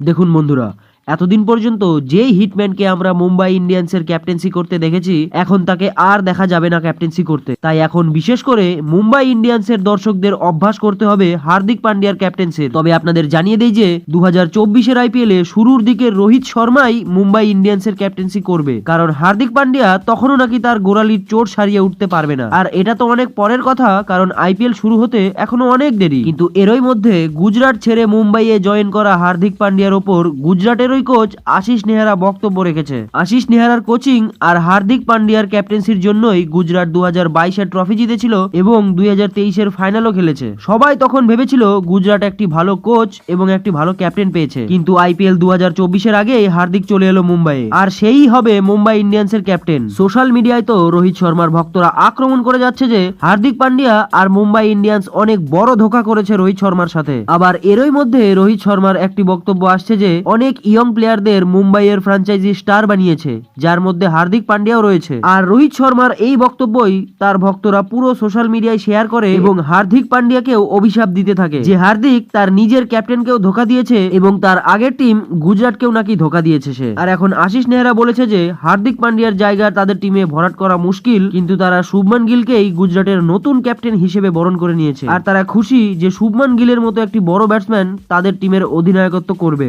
দেখুন বন্ধুরা এতদিন পর্যন্ত যেই হিটম্যানকে আমরা মুম্বাই ইন্ডিয়ান্সের ক্যাপ্টেন্সি করতে দেখেছি, এখন তাকে আর দেখা যাবে না ক্যাপ্টেন্সি করতে। তাই এখন বিশেষ করে মুম্বাই ইন্ডিয়ান্সের দর্শকদের অভ্যাস করতে হবে হার্দিক পান্ডিয়ার ক্যাপ্টেন্সি তবে আপনাদের জানিয়ে দেই যে দু হাজার চব্বিশের আইপিএলে শুরুর দিকে রোহিত শর্মাই মুম্বাই ইন্ডিয়ান্সের ক্যাপ্টেন্সি করবে। কারণ হার্দিক পান্ডিয়া তখনও নাকি তার গোড়ালির চোট সারিয়ে উঠতে পারবে না। আর এটা তো অনেক পরের কথা, কারণ আইপিএল শুরু হতে এখনও অনেক দেরি। কিন্তু এরই মধ্যে গুজরাট ছেড়ে মুম্বাইয়ে জয়েন করা হার্দিক পান্ডিয়ার ওপর গুজরাটেরই কোচ আশিস নেহারা বক্তব্য রেখেছে। আশিস নেহারার কোচিং আর হার্দিক পান্ডিয়ার ক্যাপ্টেন্সির জন্যই গুজরাট দু হাজার ট্রফি জিতেছিল এবং দুই হাজার তেইশের ফাইনালও খেলেছে। সবাই তখন ভেবেছিল গুজরাট একটি ভালো কোচ এবং একটি ভালো ক্যাপ্টেন পেয়েছে। কিন্তু আইপিএল দু হাজার চব্বিশের আগে হার্দিক চলে এলো মুম্বাইয়ে। আর সেই হবে মুম্বাই ইন্ডিয়ান্সের ক্যাপ্টেন সোশ্যাল মিডিয়ায় তো রোহিত শর্মার ভক্তরা আক্রমণ করে যাচ্ছে যে হার্দিক পান্ডিয়া আর মুম্বাই ইন্ডিয়ান্স অনেক বড় ধোকা করেছে রোহিত শর্মার সাথে। আবার এরই মধ্যে রোহিত শর্মার একটি বক্তব্য আসছে যে অনেক ইয়ং প্লেয়ারদের মুম্বাইয়ের ফ্র্যাঞ্চাইজি স্টার বানিয়েছে, যার মধ্যে হার্দিক পান্ডিয়াও রয়েছে। আর রোহিত শর্মার এই বক্তব্যই তার ভক্তরা পুরো সোশ্যাল মিডিয়ায় শেয়ার করে এবং হার্দিক পান্ডিয়াকেও অভিশাপ দিতে থাকে। যে হার্দিক তার নিজের ক্যাপ্টেনকেও ধোকা দিয়েছে এবং তার আগের টিম গুজরাটকেও নাকি ধোকা দিয়েছে সে। আর এখন আশিস নেহরা বলেছে যে, হার্দিক পান্ডিয়ার জায়গা তাদের টিমে ভরাট করা মুশকিল, কিন্তু তারা শুভমান গিলকেই গুজরাটের নতুন ক্যাপ্টেন হিসেবে বরণ করে নিয়েছে। আর তারা খুশি যে শুভমান গিলের মতো একটি বড় ব্যাটসম্যান তাদের টিমের অধিনায়কত্ব করবে।